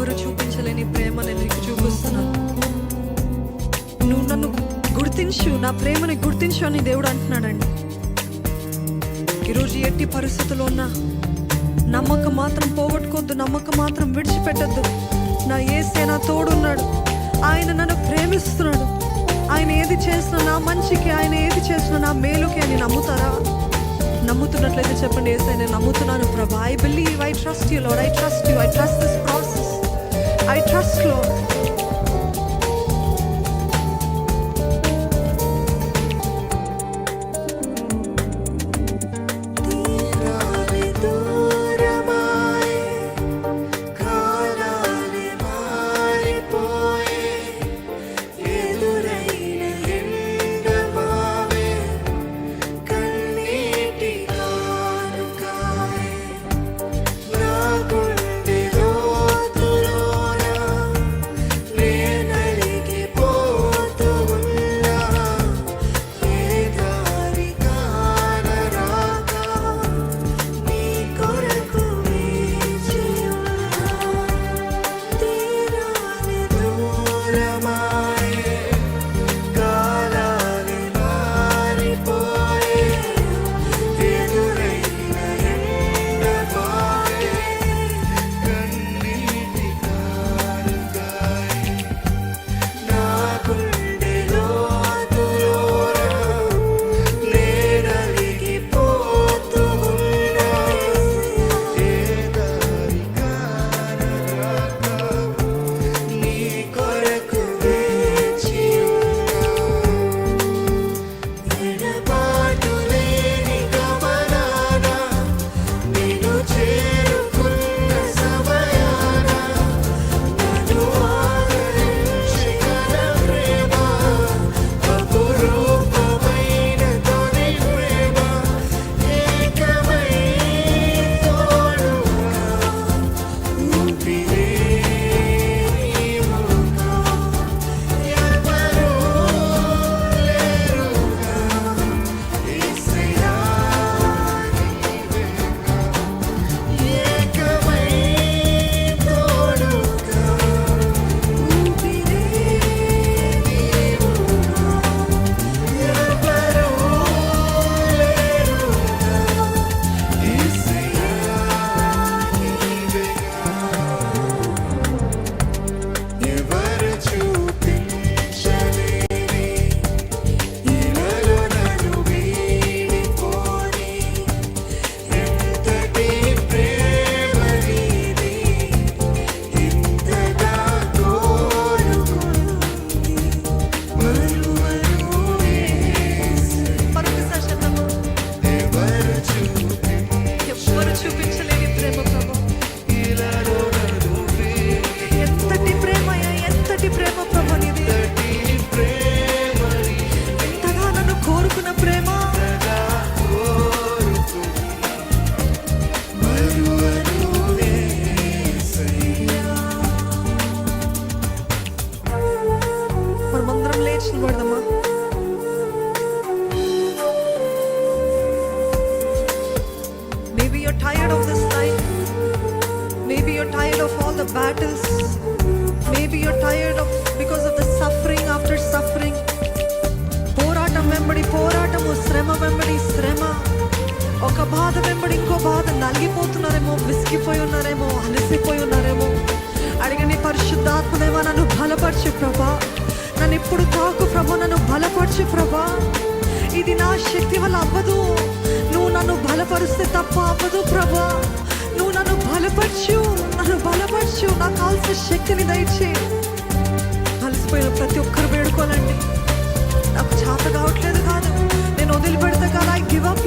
ఎవరు చూపించలేని ప్రేమ నేను నీకు చూపిస్తున్నాను నువ్వు నన్ను గుర్తించు నా ప్రేమని గుర్తించు అని దేవుడు అంటున్నాడండి. ఈరోజు ఎట్టి పరిస్థితుల్లో ఉన్నా నమ్మకం మాత్రం పోగొట్టుకోవద్దు నమ్మకం మాత్రం విడిచిపెట్టద్దు. నా ఏసే నా తోడున్నాడు. ఆయన నన్ను ప్రేమిస్తున్నాడు. ఆయన ఏది చేసినా నా మంచికి ఆయన ఏది చేసినా నా మేలుకి అని నమ్ముతారా? నమ్ముతున్నట్లయితే చెప్పండి ఏసై నేను నమ్ముతున్నాను ప్రభా. I believe I trust you lord I trust you I trust this process I ట్రస్ట్లో ఒక బాధ వెంబడి ఇంకో బాధ నలిగిపోతున్నారేమో విసిగిపోయి ఉన్నారేమో అలసిపోయి ఉన్నారేమో. అడిగని పరిశుద్ధాత్మదేవా నన్ను బలపరచు ప్రభా. నన్ను ఇప్పుడు తాకు ప్రభా నన్ను బలపరచు ప్రభా. ఇది నా శక్తి వల్ల అవ్వదు. నువ్వు నన్ను బలపరిస్తే తప్ప అవ్వదు ప్రభా. నువ్వు నన్ను బలపరచు నన్ను బలపరచు. నాకు కావాల్సిన శక్తిని దయచే. అలసిపోయిన ప్రతి ఒక్కరు వేడుకోనండి నాకు చేత కావట్లేదు కాదు. నేను వదిలిపెడితే కాదు ఐ గివ్ అప్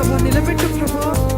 ప్రభా నిలబెట్టు ప్రభా.